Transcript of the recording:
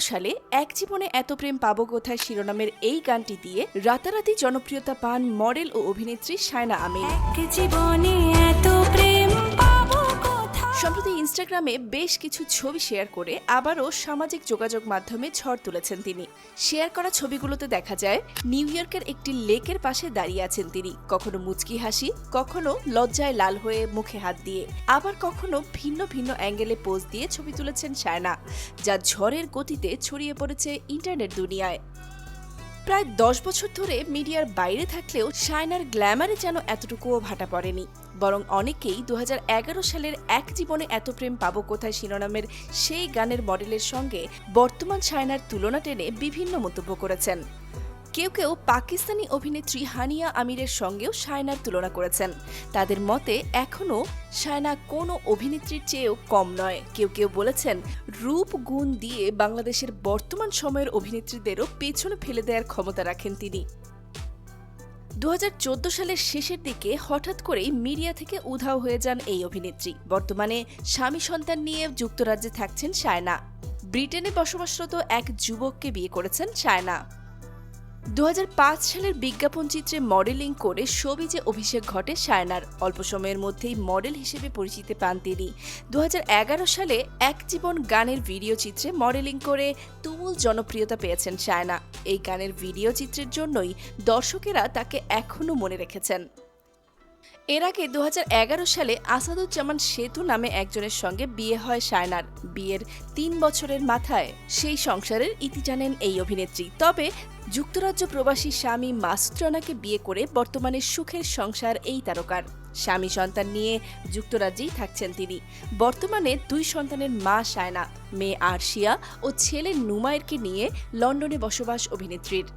সালে এক জীবনে এত প্রেম পাবো কোথায় শিরোনামের এই গানটি দিয়ে রাতারাতি জনপ্রিয়তা পান মডেল ও অভিনেত্রী সায়না এক জীবনে এত প্রেম সম্প্রতি ইনস্টাগ্রামে বেশ কিছু ছবি শেয়ার করে আবারও সামাজিক যোগাযোগ মাধ্যমে ঝড় তুলেছেন তিনি। শেয়ার করা ছবিগুলোতে দেখা যায়, নিউ ইয়র্কের একটি লেকের পাশে দাঁড়িয়ে আছেন তিনি। কখনো মুচকি হাসি, কখনো লজ্জায় লাল হয়ে মুখে হাত দিয়ে। আবার কখনো ভিন্ন ভিন্ন অ্যাঙ্গেলে পোজ দিয়ে ছবি তুলেছেন সায়না যা ঝড়ের গতিতে ছড়িয়ে পড়েছে ইন্টারনেট দুনিয়ায়। প্রায় দশ বছর ধরে মিডিয়ার বাইরে থাকলেও শায়নার গ্ল্যামারে যেন এতটুকুও ভাটা পড়েনি। বরং অনেকেই দু হাজার এগারো সালের এক জীবনে এত প্রেম পাবো কোথায় শিরোনামের সেই গানের মডেলের সঙ্গে বর্তমান শায়নার তুলনা টেনে বিভিন্ন মন্তব্য করেছেন। কেউ কেউ পাকিস্তানি অভিনেত্রী হানিয়া আমিরের সঙ্গেও শায়নার তুলনা করেছেন। তাদের মতে এখনও শায়না কোনো অভিনেত্রীর চেয়েও কম নয়। কেউ কেউ বলেছেন, রূপ গুণ দিয়ে বাংলাদেশের বর্তমান সময়ের অভিনেত্রীদেরও পেছনে ফেলে দেওয়ার ক্ষমতা রাখেন তিনি। দু হাজার চোদ্দ সালের শেষের দিকে হঠাৎ করেই মিডিয়া থেকে উধাও হয়ে যান এই অভিনেত্রী। বর্তমানে স্বামী সন্তান নিয়ে যুক্তরাজ্যে থাকছেন সায়না ব্রিটেনে বসবাসরত এক যুবককে বিয়ে করেছেন শায়না। দু হাজার পাঁচ সালের বিজ্ঞাপন চিত্রে মডেলিং করে সবিজে অভিষেক ঘটে সায়নার। অল্প সময়ের মধ্যেই মডেল হিসেবে পরিচিতি পান তিনি। দু হাজার এগারো সালে এক জীবন গানের ভিডিও চিত্রে মডেলিং করে তুমুল জনপ্রিয়তা পেয়েছেন সায়না। এই গানের ভিডিও চিত্রের জন্যই দর্শকেরা তাকে এখনও মনে রেখেছেন। এর আগে দু হাজার এগারো সালে আসাদুজ্জামান সেতু নামে একজনের সঙ্গে বিয়ে হয় শায়নার বিয়ের তিন বছরের মাথায় সেই সংসারের ইতি জানেন এই অভিনেত্রী। তবে যুক্তরাজ্য প্রবাসী স্বামী মাসুদ রানাকে বিয়ে করে বর্তমানে সুখের সংসার এই তারকার। স্বামী সন্তান নিয়ে যুক্তরাজ্যেই থাকছেন তিনি। বর্তমানে দুই সন্তানের মা শায়না মেয়ে আরশিয়া ও ছেলে নুমায়েরকে নিয়ে লন্ডনে বসবাস অভিনেত্রীর।